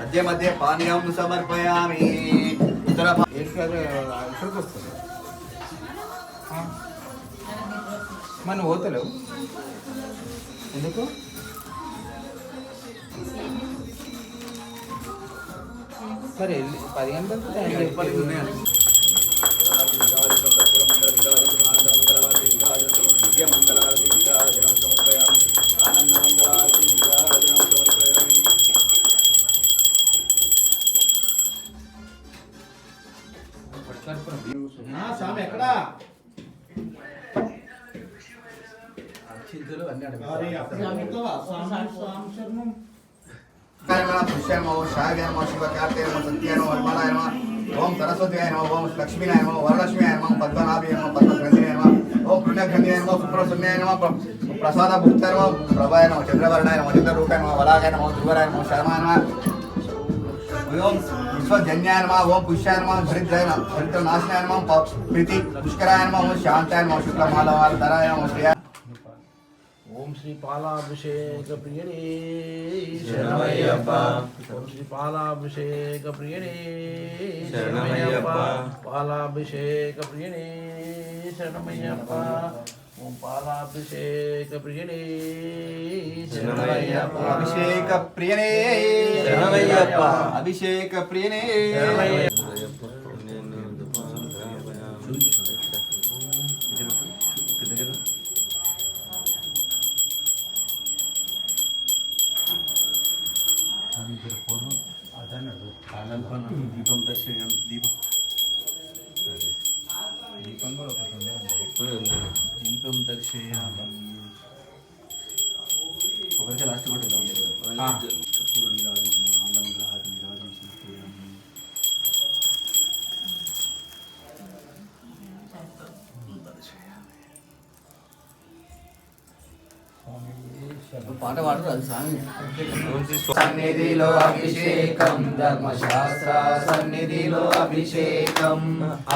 మధ్య మధ్య పానీయం సమర్పయామి ఉత్తర ఎక్కడికి వస్తుంది మనం పోతలేవు? ఎందుకు? సరే పది గంటలకు టైం. స్వామి ఎక్కడా? అన్ని శివకార్తేయమో సత్యానో कर्मण पुष्यमो शाव्यमो शिवकार्तेमो सत्यमो हनुमानायमो ओम सरस्वतीयमो ओम लक्ष्मीनायमो वरलक्ष्मीनायमो पद्मनाभीयमो पद्मग्रंथिनायमो ओम पुण्यग्रंथिनायमो सुप्रसुन्नायमो प्रसाद भूतर्मो प्रभायनो चंद्रवर्णायमो चंद्ररूपायमो वलागायनमो ध्रुवरायमो शर्मायमो ओम विश्वजन्यायनमो ओम पुष्यायनमो हरिद्रायनमो हरिद्रनाशनायनमो प्रीति पुष्करायनमो ओम शांतायनमो शुक्लमालवाल धरायनमो श्रेया ఓం శ్రీ పాలాభిషేక ప్రియడే. ఓం శ్రీ పాలాభిషేక ప్రియడే. పాలాభిషేక ప్రియడే శరణమయ్యప్ప. ఓం పాలాభిషేక ప్రియడే. అభిషేక ప్రియనే. అభిషేక ప్రియనే దీపం దర్శయామి ఒకరికి లాస్ట్ కొట్టుదాం కర్పూర నిరాజనం ఆనంద గ్రహాది నిరాజనం సమర్పయామి పాట పాడరు అది స్వామి సన్నిధిలో అభిషేకం ధర్మశాస్త్ర సన్నిధిలో అభిషేకం.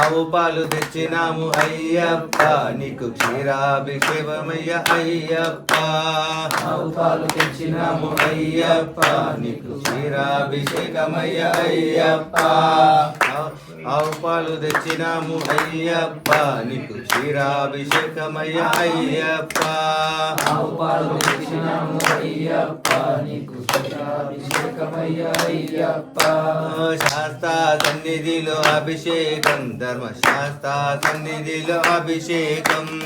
ఆవు పాలు తెచ్చినాము అయ్యప్ప నీకు క్షీరాభిషేకమయ్య అయ్యప్ప. ఆవు పాలు తెచ్చినాము అయ్యప్ప నీకు క్షీరాభిషేకమయ్య అయ్యప్ప. ఆవు పాలు తెచ్చినాము అయ్యప్ప. నీకు క్షీరాభిషేకమయ్య అయ్యప్ప. ఆవు పాలు తెచ్చినాము అయ్యప్ప. నీకు అభిషేకమయ్య అయ్యప్ప. శాస్త్ర సన్నిధిలో అభిషేకం ధర్మశాస్త్ర సన్నిధిలో అభిషేకం.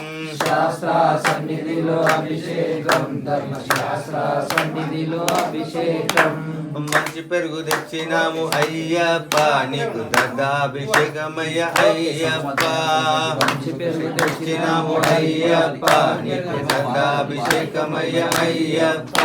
శాస్త్ర సన్నిధిలో అభిషేకం ధర్మశాస్త్ర సన్నిధిలో అభిషేకం. మంచి పెరుగు తెచ్చినాము అయ్యప్ప. నీకు దర్దాభిషేకమయ్య అయ్యప్ప. మంచి పెరుగు తెచ్చినాము అయ్యప్ప. నీకు దర్దాభిషేకమయ్య అయ్యప్ప.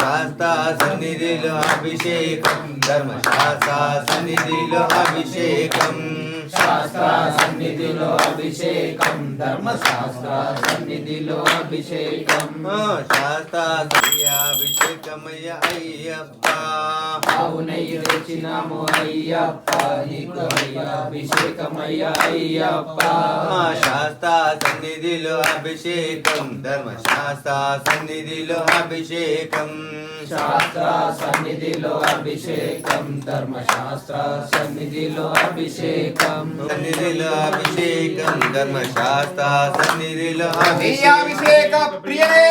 శాస్త్ర సన్నిధిలో అభిషేకం ధర్మశాస్త్ర సన్నిధిలో అభిషేకం. శాస్త్ర సన్నిధిలో అభిషేకం ధర్మశాస్త్ర సన్నిధిలో అభిషేకం. శాస్త్ర అభిషేకమయ్య అయ్యప్ప. నీకు అభిషేకమయ్య అయ్యప్ప. శాస్త్ర సన్నిధిలో అభిషేకం ధర్మశాస్త్ర సన్నిధిలో అభిషేకం. శాస్త్ర సన్నిధిలో అభిషేకం ధర్మశాస్త్ర సన్నిధిలో అభిషేకం. సన్నిధిలో. అభిషేకం ధర్మశాస్త్ర సన్నిధిలో అభిషేక ప్రియనే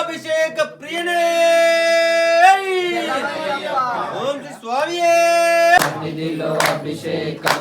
అభిషేక ప్రియనే ఓం స్వామియే! అభిషేకం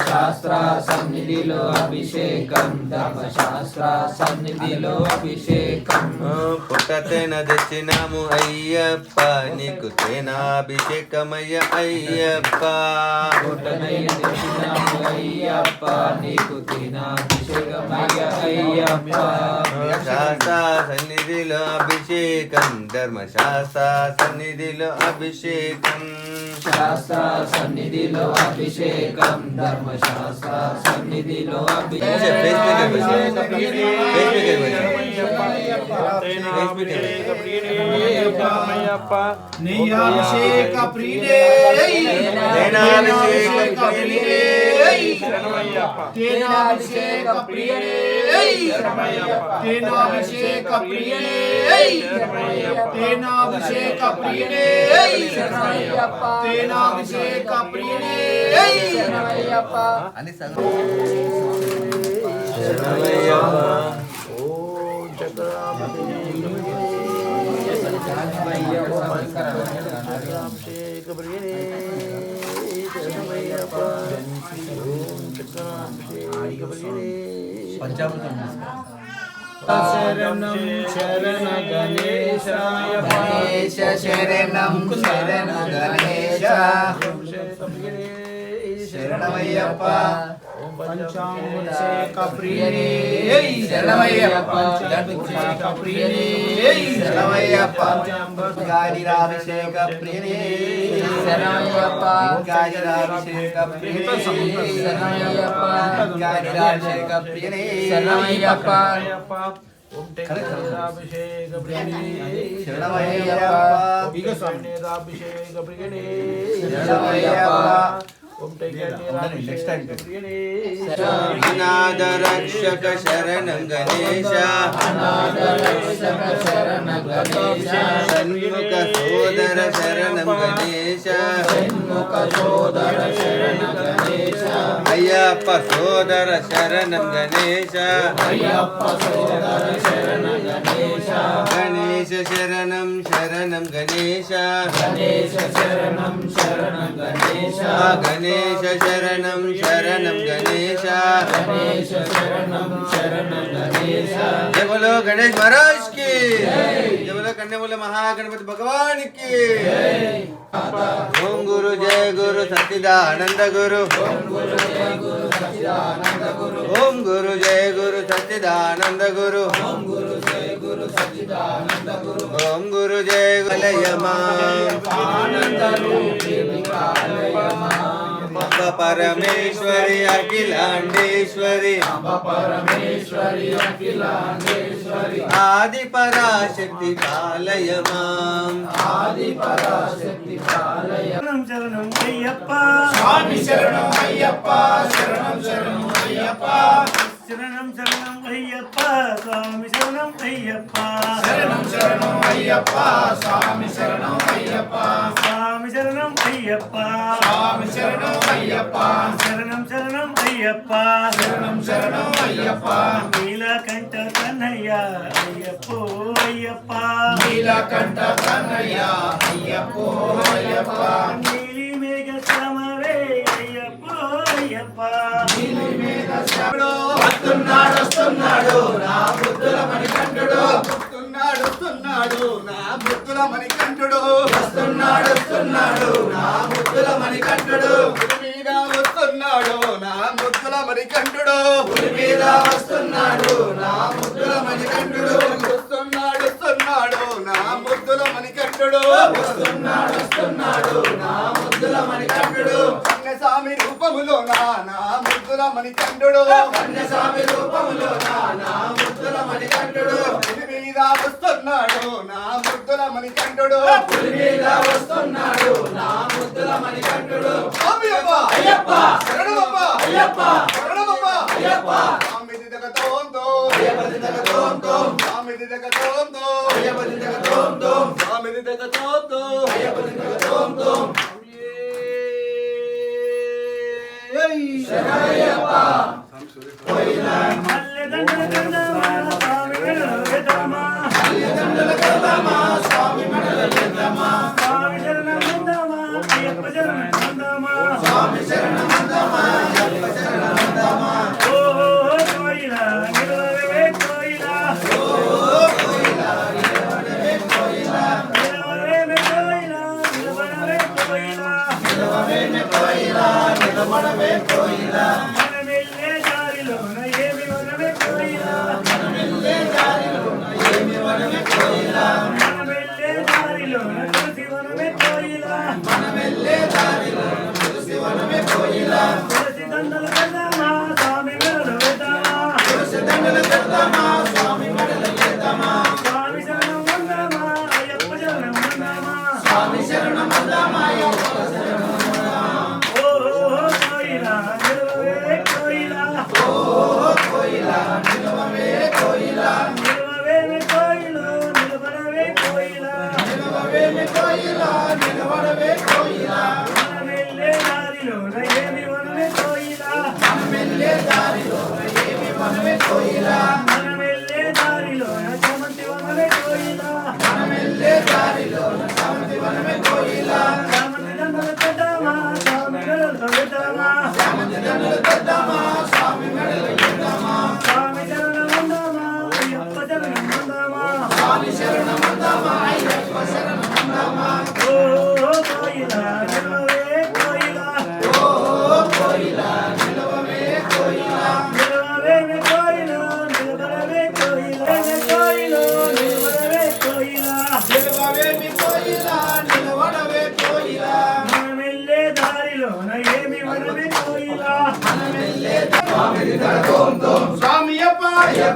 శాస్త్ర సన్నిధిలో అభిషేకం ధర్మశాస్త్ర సన్నిధిలో అభిషేకం పుట్టతేన తెచ్చినాము అయ్యప్ప నీకు తేనాభిషేకమయ్య అయ్యప్ప తెచ్చినాము అయ్యప్ప నీకు తినాభిషేకమయ్య అయ్యప్ప శాస్త్ర సన్నిధిలో అభిషేకం ధర్మశాస్త్ర సన్నిధిలో అభిషేకం. శాస్త్ర సన్నిధిలో అభిషేకం ధర్మశాస్త్ర సన్నిధిలో అభిషేకం నీయాభిషేక ప్రియుడే తేనాభిషేక ప్రియుడే తేనాభిషేక ప్రియుడే. తేనాభిషేక ప్రియుడే. తేనాభిషేక ప్రియుడే. తేనాభిషేక ప్రియుడే. ఓం చక్రాభిషేక శరణం శరణ గణేశ గణేశ శరణం శరణ గణేశ శరణమయ్యప్ప. పంచామృతేక ప్రియుడే శరణమయ్యప్ప. పంచామృతేక ప్రియుడే శరణమయ్యప్ప. గాడిరాభిషేక ప్రియనే శరణమయ్యప్ప. గాడిరాభిషేక ప్రియనే శరణమయ్యప్ప గాడిరాభిషేక ప్రియనే శరణమయ్యప్ప. అభిషేక ప్రియుడే శరణమయ్యప్ప. అభిషేక ప్రియుడే శరణమయ్యప్ప. ఓం టైగర్ ప్రియుడే అనాథ రక్షక శరణం గణేశ అనాథరక్షక శరణ గణేశ షణ్ముఖ సోదర శరణం గణేశ షణ్ముఖ సోదర శరణ గణేశ అయ్యప్ప సోదర శరణం గణేశ అయ్యప్ప సోదర శరణ గణేశ గణేశ శరణం శరణం గణేశ గణేశ శరణం శరణ గణేశ శరణం శరణం గణేశ గణేశ శరణం శరణం గణేశ జయ బోలో గణేష్ మహారాజ్కి జయ బోలో కన్యముల మహాగణపతి భగవాన్కి ఓం గురు జయ గురు సచ్చిదానంద గురు ఓం గురు జయ గురు సచ్చిదానంద గురు ఓం గురు జయ గురు సచ్చిదానంద గురు ఓం గురు జయ గులయమా అంబ పరమేశ్వరి అఖిలాండేశ్వరి పరమేశ్వరి అఖిలాండేశ్వరి ఆది పరాశక్తి పాలయమాం ఆది పరాశక్తి పాలయ శరణం శరణం అయ్యప్ప స్వామి శరణం అయ్యప్ప శరణం శరణం అయ్యప్ప శరణం శరణం అయ్యప్ప స్వామి శరణం అయ్యప్ప శరణం శరణం అయ్యప్ప స్వామి శరణం అయ్యప్ప స్వామి శరణం అయ్యప్ప స్వామి శరణం అయ్యప్ప శరణం శరణం అయ్యప్ప శరణం శరణం అయ్యప్ప నీలకంఠ కన్నయ్య అయ్యప్పో అయ్యప్ప నీలకంఠ కన్నయ్య అయ్యప్పో అయ్యప్ప నీలి మేఘ శ్రమవే అయ్యప్పో అయ్యప్ప వస్తున్నాడు వస్తున్నాడు నా బుద్ధుల మణికంఠుడు వస్తున్నాడు నా భక్తుల మణికంఠుడు. వస్తున్నాడు వస్తున్నాడు నా బుద్ధుల మణికంఠుడు. మీద వస్తున్నాడు నా ముద్దుల మణికంఠుడు. మీద వస్తున్నాడు నా ముద్దుల మణికంఠుడు. వస్తున్నాడు వస్తున్నాడు నా ముద్దుల మణికంఠుడు. వస్తున్నాడు వస్తున్నాడు నా ముద్దుల మణికంఠుడు. కన్యస్వామి రూపములో నా నా ముద్దుల మణికంఠుడు. కన్యస్వామి రూపములో నా నా ముద్దుల మణికంఠుడు. మీద వస్తున్నాడు నా ముద్దుల మణికంఠుడు. పులి మీద వస్తున్నాడు నా ముద్దుల మణికంఠుడు. స్వామి అప్ప అయ్యప్ప! శరణమప్ప! అయ్యప్ప! శరణమప్ప! అయ్యప్ప! స్వామి అయ్యప్ప స్వామి Santa Maria.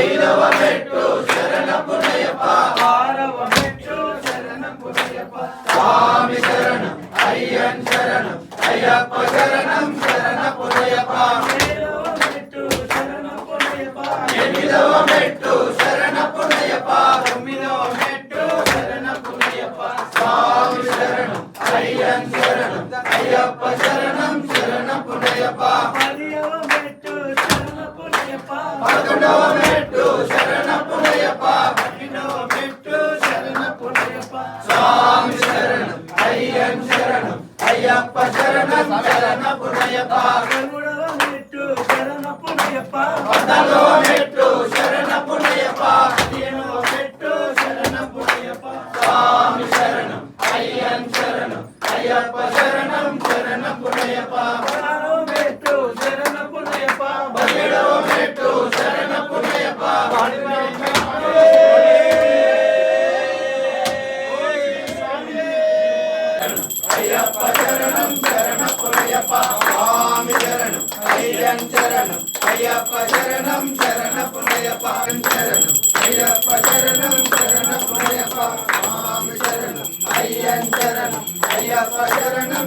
ఐదవ మెట్టు శరణపునయప శరణం శరణ పునయప శరణం. అయ్యప్ప శరణం చరణ పునయప మామి శరణం అయ్యన్ శరణం. అయ్యప్ప శరణం